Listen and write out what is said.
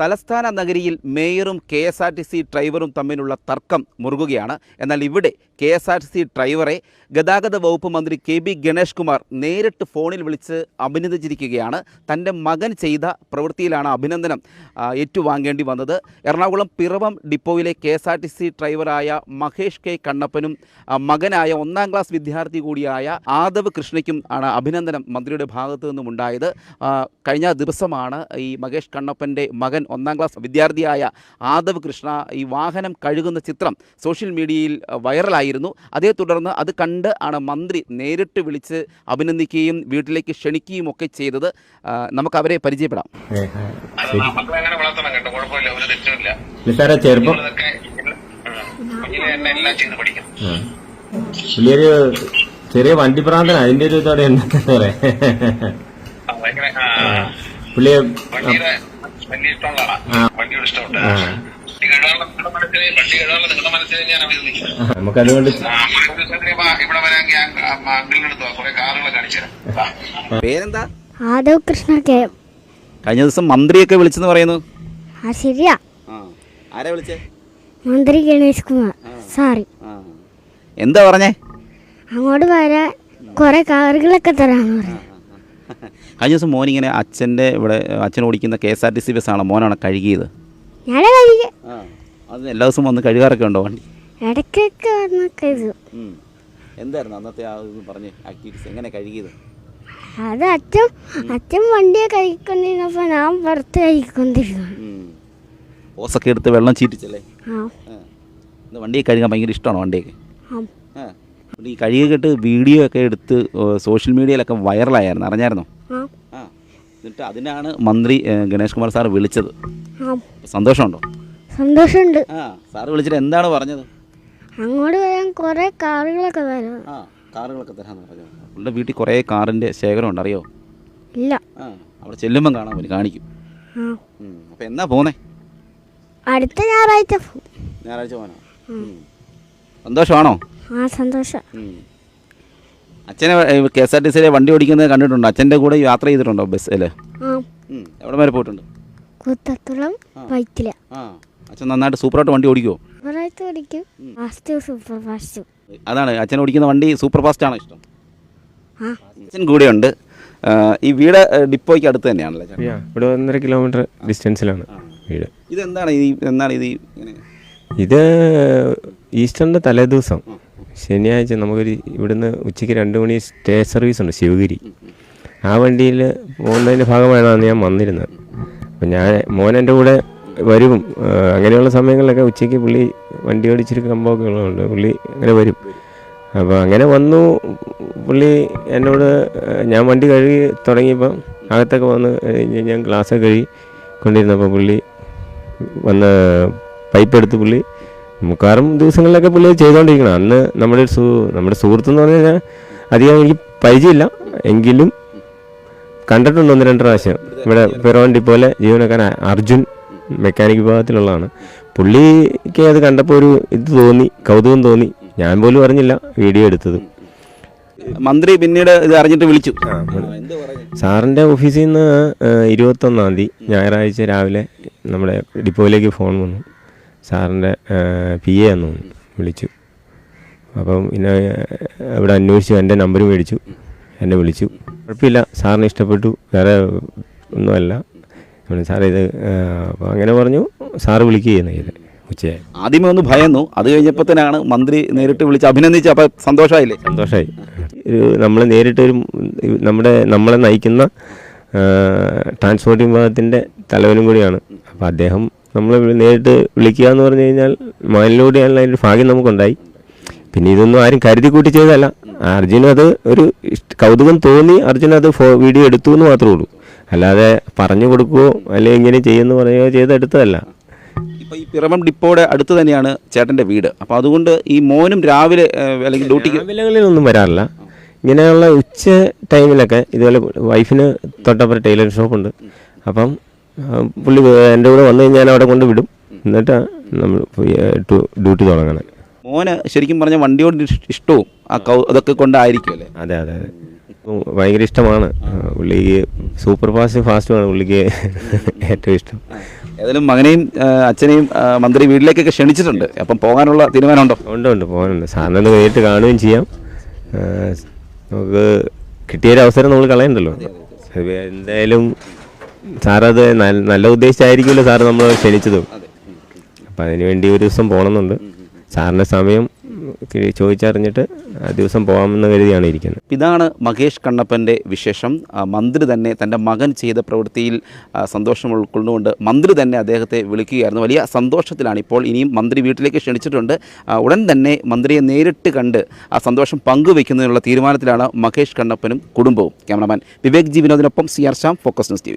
തലസ്ഥാന നഗരിയിൽ മേയറും K S R T C ഡ്രൈവറും തമ്മിലുള്ള തർക്കം മുറുകുകയാണ്. എന്നാൽ ഇവിടെ K S R T C ഡ്രൈവറെ ഗതാഗത വകുപ്പ് മന്ത്രി കെ ബി ഗണേഷ് കുമാർ നേരിട്ട് ഫോണിൽ വിളിച്ച് അഭിനന്ദിച്ചിരിക്കുകയാണ്. തന്റെ മകൻ ചെയ്ത പ്രവൃത്തിയിലാണ് അഭിനന്ദനം ഏറ്റുവാങ്ങേണ്ടി വന്നത്. Ernakulam Piravom ഡിപ്പോയിലെ K S R T C ഡ്രൈവറായ മഹേഷ് കെ കണ്ണപ്പനും മകനായ ഒന്നാം ക്ലാസ് വിദ്യാർത്ഥി കൂടിയായ ആദവ് കൃഷ്ണയ്ക്കും ആണ് അഭിനന്ദനം മന്ത്രിയുടെ ഭാഗത്തു നിന്നും ഉണ്ടായത് കഴിഞ്ഞ ദിവസമാണ് ഈ മഹേഷ് കണ്ണപ്പന്റെ മകൻ ഒന്നാം ക്ലാസ് വിദ്യാർത്ഥിയായ ആദവ് കൃഷ്ണ ഈ വാഹനം കഴുകുന്ന ചിത്രം സോഷ്യൽ മീഡിയയിൽ വൈറലായിരുന്നു. അതേ തുടർന്ന് അത് കണ്ട് ആണ് മന്ത്രി നേരിട്ട് വിളിച്ച് അഭിനന്ദിക്കുകയും വീട്ടിലേക്ക് ക്ഷണിക്കുകയും ഒക്കെ ചെയ്തത്. നമുക്ക് അവരെ പരിചയപ്പെടാം. ചെറുപ്പം. പുള്ളിയൊരു ചെറിയ വണ്ടി പ്രാന്തന അതിന്റെ ഒരു ഇതോടെ എന്താ പറയാ. പുള്ളിയെ വലിയ ഇഷ്ടമുള്ളതാണ് വണ്ടിയുടെ ഇഷ്ടമുണ്ട്. വണ്ടി നിങ്ങളുടെ മനസ്സിൽ വണ്ടി കഴുകാനുള്ള നിങ്ങളുടെ മനസ്സിൽ ഞാൻ ഇവിടെ വരാമെങ്കിൽ അങ്കിളിന്റെ അടുത്ത് കുറെ കാറുകളെ കാണിച്ചു തരാം. പേരെന്താ? ആദവ് കൃഷ്ണ കെ കഴിഞ്ഞ ദിവസം മന്ത്രിയൊക്കെ വിളിച്ചെന്ന് പറയുന്നു. ആ ശരിയാ. ആരാ വിളിച്ചേ? മന്ത്രി ഗണേഷ് കുമാർ. സാറി എന്താ പറഞ്ഞേ? അങ്ങോട്ട് വരാ കുറെ കാറുകളൊക്കെ തരാന്ന് പറഞ്ഞു. കഴിഞ്ഞ ദിവസം മോനിങ്ങനെ അച്ഛന്റെ ഇവിടെ അച്ഛൻ ഓടിക്കുന്ന K S R T C ബസ്സാണ്? മോനാണ് കഴുകിയത്. അത് എല്ലാ ദിവസവും വന്ന് കഴുകാറൊക്കെ ഉണ്ടോ വണ്ടി? ഇടയ്ക്കൊക്കെ വന്നൊക്കെ ഇത് എന്തായിരുന്നു അന്നത്തെ ആ ഇത് പറഞ്ഞ് ആക്ടിവിറ്റീസ് എങ്ങനെ കഴുകിയത്? അത് അച്ഛൻ അച്ഛൻ വണ്ടിയെ കഴിക്കൊണ്ടിരുന്നപ്പോ ഞാൻ പുറത്ത് കഴിക്കൊണ്ടിരുന്നു. ഓസൊക്കെ എടുത്ത് വെള്ളം ചീറ്റിച്ചല്ലേ? വണ്ടിയെ കഴുകാൻ ഭയങ്കര ഇഷ്ടമാണോ വണ്ടിയൊക്കെ? ഈ കഴുകിയിട്ട് വീഡിയോ ഒക്കെ എടുത്ത് സോഷ്യൽ മീഡിയയിലൊക്കെ വൈറലായിരുന്നു അറിഞ്ഞായിരുന്നോ? എന്നിട്ട് അതിനാണ് മന്ത്രി ഗണേഷ് കുമാർ സാർ വിളിച്ചത്. സന്തോഷമുണ്ടോ? സന്തോഷമുണ്ട്. ആ സാർ വിളിച്ചിട്ട് എന്താണ് പറഞ്ഞത്? അങ്ങോട്ട് വരാൻ കുറെ കാറുകളൊക്കെ തരാം. ആ കാറുകളൊക്കെ തരാമെന്ന് പറഞ്ഞു അവളുടെ വീട്ടിൽ കുറേ കാറിന്റെ ശേഖരമുണ്ട് അറിയോ? ഇല്ല. ആ അവിടെ ചെല്ലുമ്പം കാണാൻ പറ്റും കാണിക്കും. ആ. അപ്പോൾ എന്നാ പോന്നേ? അടുത്ത ഞായറാഴ്ച പോവും. ഞായറാഴ്ച പോകാനോ സന്തോഷമാണോ? ആ സന്തോഷം. ഉം. അച്ഛനെ കെ എസ് ആർ ടി സിയിലെ വണ്ടി ഓടിക്കുന്നത് കണ്ടിട്ടുണ്ടോ? അച്ഛന്റെ കൂടെ യാത്ര ചെയ്തിട്ടുണ്ടോ ബസ്സിൽ ആ. എവിടെ വരെ പോയിട്ടുണ്ട്? കൂത്തക്കുളം വൈറ്റില. ആ. അച്ഛൻ നന്നായിട്ട് സൂപ്പറായിട്ട് വണ്ടി ഓടിക്കുമോ ഓടിക്കും. ഫാസ്റ്റ് സൂപ്പർ ഫാസ്റ്റ് അതാണ് അച്ഛൻ ഓടിക്കുന്ന വണ്ടി സൂപ്പർ ഫാസ്റ്റ് ആണോ ഇഷ്ടം? ആ. അച്ഛൻ കൂടെയുണ്ട്. ഈ വീട് ഡിപ്പോയ്ക്ക് അടുത്ത് തന്നെയാണല്ലേ? ഇവിടെ ഒന്നര കിലോമീറ്റർ ഡിസ്റ്റൻസിലാണ് വീട്. ഇതെന്താണ് ഈ എന്താണ് ഇത് ഇത് ഈസ്റ്ററിന്റെ തലേദിവസം. ശനിയാഴ്ച നമുക്കൊരു ഇവിടുന്ന് ഉച്ചയ്ക്ക് രണ്ട് മണി സ്റ്റേ സർവീസ് ഉണ്ട് ശിവഗിരി. ആ വണ്ടിയിൽ പോകുന്നതിന്റെ ഭാഗമായിട്ടാണ് ഞാൻ വന്നിരുന്നത്. അപ്പം ഞാൻ മോൻ എന്റെ കൂടെ വരും. അങ്ങനെയുള്ള സമയങ്ങളിലൊക്കെ ഉച്ചയ്ക്ക് പുള്ളി വണ്ടി ഓടിച്ചിട്ട് കമ്പമൊക്കെ ഉള്ളതുകൊണ്ട് പുള്ളി അങ്ങനെ വരും. അപ്പോൾ അങ്ങനെ വന്നു. പുള്ളി എന്നോട് ഞാൻ വണ്ടി കഴുകി തുടങ്ങിയപ്പം അകത്തൊക്കെ വന്ന് കഴിഞ്ഞ് ഞാൻ ഗ്ലാസ്സൊക്കെ കഴുകി കൊണ്ടിരുന്നപ്പോൾ പുള്ളി വന്ന് പൈപ്പ് എടുത്ത് പുള്ളി മുക്കാറും ദിവസങ്ങളിലൊക്കെ പുള്ളി അത് ചെയ്തുകൊണ്ടിരിക്കണം അന്ന് നമ്മുടെ സു നമ്മുടെ സുഹൃത്ത് എന്ന് പറഞ്ഞു കഴിഞ്ഞാൽ അധികം എനിക്ക് പരിചയമില്ല. എങ്കിലും കണ്ടിട്ടുണ്ട് ഒന്ന് രണ്ട് പ്രാവശ്യം. ഇവിടെ പെറോണ്ടി പോലെ ജീവനക്കാരൻ അർജുൻ മെക്കാനിക് വിഭാഗത്തിലുള്ളതാണ്. പുള്ളിക്ക് അത് കണ്ടപ്പോൾ ഒരു ഇത് തോന്നി കൗതുകം തോന്നി. ഞാൻ പോലും അറിഞ്ഞില്ല വീഡിയോ എടുത്തത്. മന്ത്രി പിന്നീട് ഇത് അറിഞ്ഞിട്ട് വിളിച്ചു. സാറിന്റെ ഓഫീസിൽ നിന്ന് ഇരുപത്തൊന്നാം തീയതി ഞായറാഴ്ച രാവിലെ നമ്മുടെ ഡിപ്പോയിലേക്ക് ഫോൺ വന്നു. സാറിന്റെ പി എ എന്ന് തോന്നുന്നു വിളിച്ചു. അപ്പം പിന്നെ ഇവിടെ അന്വേഷിച്ചു എന്റെ നമ്പർ മേടിച്ചു എന്നെ വിളിച്ചു. കുഴപ്പമില്ല സാറിന് ഇഷ്ടപ്പെട്ടു വേറെ ഒന്നുമല്ല. സാർ സാറേ ഇത് അപ്പോൾ അങ്ങനെ പറഞ്ഞു സാറ് വിളിക്കുകയാണ് ചെയ്ത് ഉച്ചയായി. ആദ്യമേ ഒന്ന് ഭയന്നു അത് കഴിഞ്ഞപ്പോഴത്തേനാണ് മന്ത്രി നേരിട്ട് വിളിച്ച് അഭിനന്ദിച്ച് അപ്പം സന്തോഷമായില്ലേ? സന്തോഷമായി. ഒരു നമ്മൾ നേരിട്ട് ഒരു നമ്മുടെ നമ്മളെ നയിക്കുന്ന ട്രാൻസ്പോർട്ട് വിഭാഗത്തിന്റെ തലവനും കൂടിയാണ്. അപ്പോൾ അദ്ദേഹം നമ്മളെ നേരിട്ട് വിളിക്കുക എന്ന് പറഞ്ഞു കഴിഞ്ഞാൽ മകനിലൂടെ അതിന്റെ ഭാഗ്യം നമുക്കുണ്ടായി. പിന്നെ ഇതൊന്നും ആരും കരുതി കൂട്ടി ചെയ്തതല്ല. അർജുന അത് ഒരു കൗതുകം തോന്നി അർജുന അത് ഫോ വീഡിയോ എടുത്തു എന്ന് മാത്രമേ ഉള്ളൂ. അല്ലാതെ പറഞ്ഞു കൊടുക്കുകയോ അല്ലെങ്കിൽ ഇങ്ങനെ ചെയ്യുമെന്ന് പറയുകയോ ചെയ്തെടുത്തതല്ല ഇപ്പോൾ ഈ പിറമം ഡിപ്പോയുടെ അടുത്ത് തന്നെയാണ് ചേട്ടന്റെ വീട്. അപ്പോൾ അതുകൊണ്ട് ഈ മോനും രാവിലെ അല്ലെങ്കിൽ ഡ്യൂട്ടിക്ക് രാവിലകളിലൊന്നും വരാറില്ല. ഇങ്ങനെയുള്ള ഉച്ച ടൈമിലൊക്കെ ഇതുപോലെ വൈഫിന് തൊട്ടപ്പുറം ടൈലർ ഷോപ്പുണ്ട്. അപ്പം പുള്ളി എന്റെ കൂടെ വന്നു കഴിഞ്ഞാൽ അവിടെ കൊണ്ട് വിടും. എന്നിട്ടാണ് നമ്മൾ ഡ്യൂട്ടി തുടങ്ങണം. മോന് ശരിക്കും പറഞ്ഞാൽ വണ്ടിയോട് ഇഷ്ടവും ആ കൗ അതൊക്കെ കൊണ്ടായിരിക്കും അല്ലേ? അതെ അതെ അതെ. ഭയങ്കര ഇഷ്ടമാണ്. പുള്ളിക്ക് സൂപ്പർ ഫാസ്റ്റ് ഫാസ്റ്റുമാണ് പുള്ളിക്ക് ഏറ്റവും ഇഷ്ടം. ഏതായാലും മകനെയും അച്ഛനെയും മന്ത്രി വീട്ടിലേക്കൊക്കെ ക്ഷണിച്ചിട്ടുണ്ട്. അപ്പം പോകാനുള്ള തീരുമാനമുണ്ടോ? ഉണ്ട് ഉണ്ട് പോകാനുണ്ട്. സാറിനെ നേരിട്ട് കാണുകയും ചെയ്യാം. നമുക്ക് കിട്ടിയൊരു അവസരം നമ്മൾ കളയണ്ടല്ലോ. എന്തായാലും സാറത് നല്ല ഉദ്ദേശിച്ചായിരിക്കുമല്ലോ സാർ നമ്മൾ ക്ഷണിച്ചതും. അപ്പം അതിന് വേണ്ടി ഒരു ദിവസം പോകണമെന്നുണ്ട്. സാറിന്റെ സമയം ചോദിച്ചറിഞ്ഞിട്ട് ആ ദിവസം പോകാമെന്ന് കരുതിയാണ് ഇരിക്കുന്നത്. ഇതാണ് മഹേഷ് കണ്ണപ്പന്റെ വിശേഷം. മന്ത്രി തന്നെ തന്റെ മകൻ ചെയ്ത പ്രവൃത്തിയിൽ സന്തോഷം ഉൾക്കൊണ്ടുകൊണ്ട് മന്ത്രി തന്നെ അദ്ദേഹത്തെ വിളിക്കുകയായിരുന്നു. വലിയ സന്തോഷത്തിലാണ് ഇപ്പോൾ ഇനിയും മന്ത്രി വീട്ടിലേക്ക് ക്ഷണിച്ചിട്ടുണ്ട്. ഉടൻ തന്നെ മന്ത്രിയെ നേരിട്ട് കണ്ട് ആ സന്തോഷം പങ്കുവയ്ക്കുന്നതിനുള്ള തീരുമാനത്തിലാണ് മഹേഷ് കണ്ണപ്പനും കുടുംബവും. Cameraman Vivek G വിനോദിനൊപ്പം C R Sham focus news T